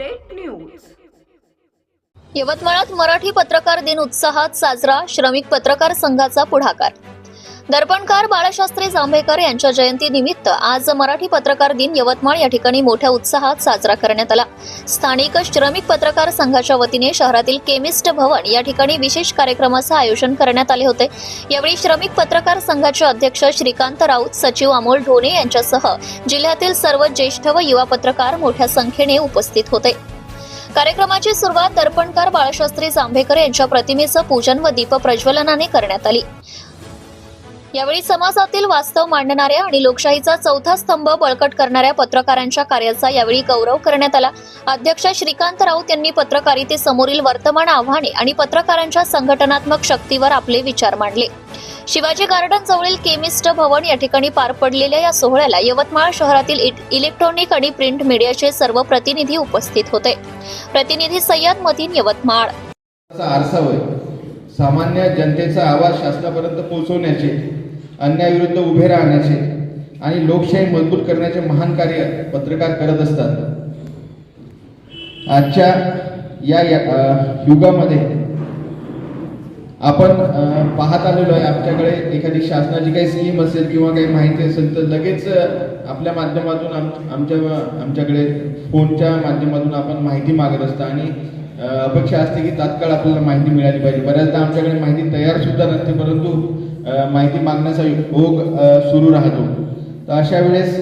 Update news. यवतमाळात Marathi पत्रकार दिन उत्साहात साजरा श्रमिक पत्रकार संघाचा पुढाकार. दर्पणकार बाळशास्त्री जांभेकर यांच्या जयंतीनिमित्त आज मराठी पत्रकार दिन यवतमाळ या ठिकाणी मोठ्या उत्साहात साजरा करण्यात आला. स्थानिक श्रमिक पत्रकार संघाच्या वतीने शहरातील केमिस्ट भवन या ठिकाणी विशेष कार्यक्रमाचं आयोजन करण्यात आले होते. यावेळी श्रमिक पत्रकार संघाचे अध्यक्ष श्रीकांत राऊत सचिव अमोल ढोणे यांच्यासह जिल्ह्यातील सर्व ज्येष्ठ व युवा पत्रकार मोठ्या संख्येने उपस्थित होते. कार्यक्रमाची सुरुवात दर्पणकार बाळशास्त्री जांभेकर यांच्या प्रतिमेचं पूजन व दीप प्रज्वलनाने करण्यात आली. यावेळी समाजातील वास्तव मांडणाऱ्या आणि लोकशाहीचा चौथा स्तंभ बळकट करणाऱ्या पत्रकारांच्या कार्याचा यावेळी गौरव करण्यात आला. अध्यक्ष श्रीकांत राऊत यांनी पत्रकारितेसमोरील वर्तमान आव्हाने आणि पत्रकारांच्या संघटनात्मक शक्तीवर आपले विचार मांडले. शिवाजी गार्डन जवळील केमिस्ट भवन या ठिकाणी पार पडलेल्या या सोहळ्याला यवतमाळ शहरातील इलेक्ट्रॉनिक आणि प्रिंट मीडियाचे सर्व प्रतिनिधी उपस्थित होते. प्रतिनिधी सय्यद मदीन यवतमाळ. सामान्य जनतेचा आवाज शासनापर्यंत पोहोचवण्याचे अन्यायाविरुद्ध उभे राहण्याचे आणि लोकशाही मजबूत करण्याचे महान कार्य पत्रकार करत असतात. आजच्या या या- युगामध्ये आपण पाहत आलेलो आहे आमच्याकडे एखादी शासनाची काही स्कीम असेल किंवा काही माहिती असेल तर लगेच आपल्या माध्यमातून आम आमच्या आमच्याकडे फोनच्या माध्यमातून आपण माहिती मागत असतं आणि अपेक्षा असते की तात्काळ आपल्याला माहिती मिळाली पाहिजे. बऱ्याचदा आमच्याकडे माहिती तयार सुद्धा नसते परंतु माहिती मागण्याचा भोग सुरू राहतो. तर अशा वेळेस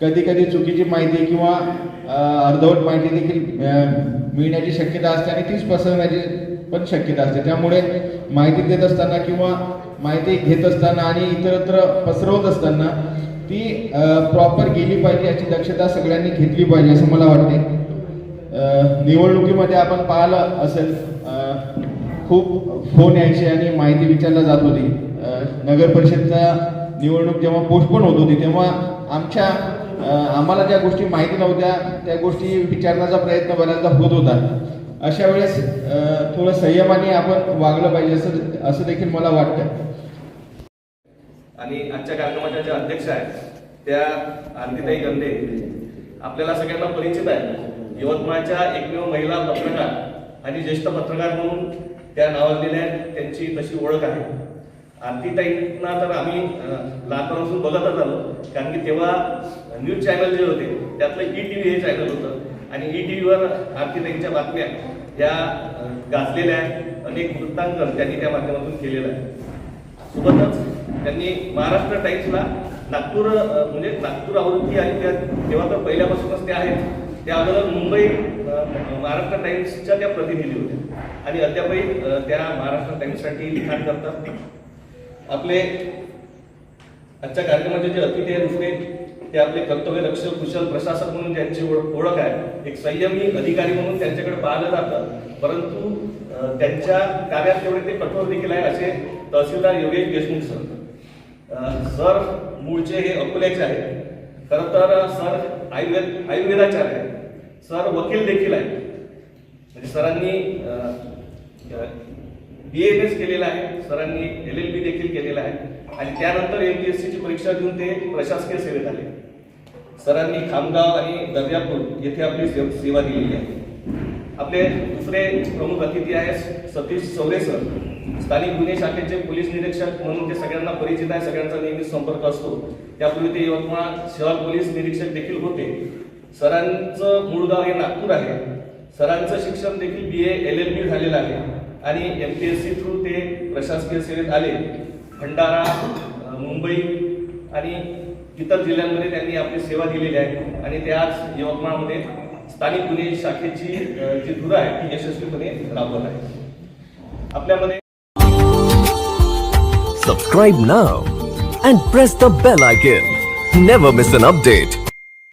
कधी कधी चुकीची माहिती किंवा अर्धवट माहिती देखील मिळण्याची शक्यता असते आणि तीच पसरण्याची पण शक्यता असते. त्यामुळे माहिती देत असताना किंवा माहिती घेत असताना आणि इतरत्र पसरवत असताना ती प्रॉपर गेली पाहिजे याची दक्षता सगळ्यांनी घेतली पाहिजे असं मला वाटते. निवडणुकीमध्ये आपण पाहिलं असेल खूप फोन यायचे आणि माहिती विचारल्या जात होती. नगर परिषदचा निवडणूक जेव्हा पोस्टपोन होत होती तेव्हा आमच्या आम्हाला ज्या गोष्टी माहिती नव्हत्या त्या गोष्टी विचारण्याचा प्रयत्न बऱ्याचदा होत होता. अशा वेळेस थोडं संयमाने आपण वागलं पाहिजे असं असं देखील मला वाटतं. आणि आजच्या कार्यक्रमाच्या ज्या अध्यक्ष आहेत त्या आरतीताई गंदे आपल्याला सगळ्यांना परिचित आहे यवतमाळच्या एकमेव महिला पत्रकार आणि ज्येष्ठ पत्रकार म्हणून त्या नावाजलेल्या त्यांची तशी ओळख आहे. आरतीताईंना तर आम्ही लहानपणापासून बघतच आलो. कारण की तेव्हा न्यूज चॅनल जे होते त्यातलं ई टी व्ही हे चॅनल होतं. आणि ई टी व्हीवर आरतीताईंच्या बातम्या या गाजलेल्या आहेत. अनेक वृत्तांकन त्यांनी त्या माध्यमातून केलेलं आहे. सोबतच त्यांनी महाराष्ट्र टाइम्सला नागपूर म्हणजे नागपूर आवृत्ती आणि त्या तेव्हा तर पहिल्यापासूनच त्या आहेत. त्या अगोदर मुंबई महाराष्ट्र टाइम्सच्या त्या प्रतिनिधी होत्या आणि अद्यापही त्या महाराष्ट्र टाइम्ससाठी लिखाण करतात. आपले आजच्या कार्यक्रमाचे जे अतिथी आहेत दुसरे ते आपले कर्तव्य रक्षक कुशल प्रशासक म्हणून त्यांची ओळख ओळख आहे. एक संयमी अधिकारी म्हणून त्यांच्याकडे पाहिलं जातं. परंतु त्यांच्या कार्यात तेवढे ते कठोर देखील आहे असे तहसीलदार योगेश देशमुख सर. सर मूळचे हे अकोल्याचे आहेत. खरं तर सर आयुर्वेद आयुर्वेदाचार्य आहेत. सर वकील देखील आहेत. म्हणजे सरांनी बी एम एस केलेला आहे. सरांनी एल एल बी देखील केलेला आहे. आणि त्यानंतर एम पी एस सीची परीक्षा देऊन ते प्रशासकीय सेवेत आले. सरांनी खामगाव आणि दर्यापूर येथे आपली सेव- सेवा दिलेली आहे. आपले दुसरे प्रमुख अतिथी आहेत सतीश चौरे सर. स्थानिक गुन्हे शाखेचे पोलीस निरीक्षक म्हणून ते सगळ्यांना परिचित आहे. सगळ्यांचा नेहमी संपर्क असतो. त्यापूर्वी ते यवतमाळ शहर पोलीस निरीक्षक देखील होते. सरांचं मूळ गाव हे नागपूर आहे. सरांचं शिक्षण देखील बी ए एल एल बी झालेलं आहे. आणि M P S C through ते प्रशासकीय सेवेत आले. भंडारा मुंबई आणि इतर जिल्ह्यांमध्ये त्यांनी आपली सेवा दिलेली आहे. आणि ते आज यवतमाळमध्ये स्थानिक गुन्हे शाखेची जी धुरा आहे ती यशस्वीपणे राबवत आहे. आपल्यामध्ये subscribe now and press the bell icon never miss an update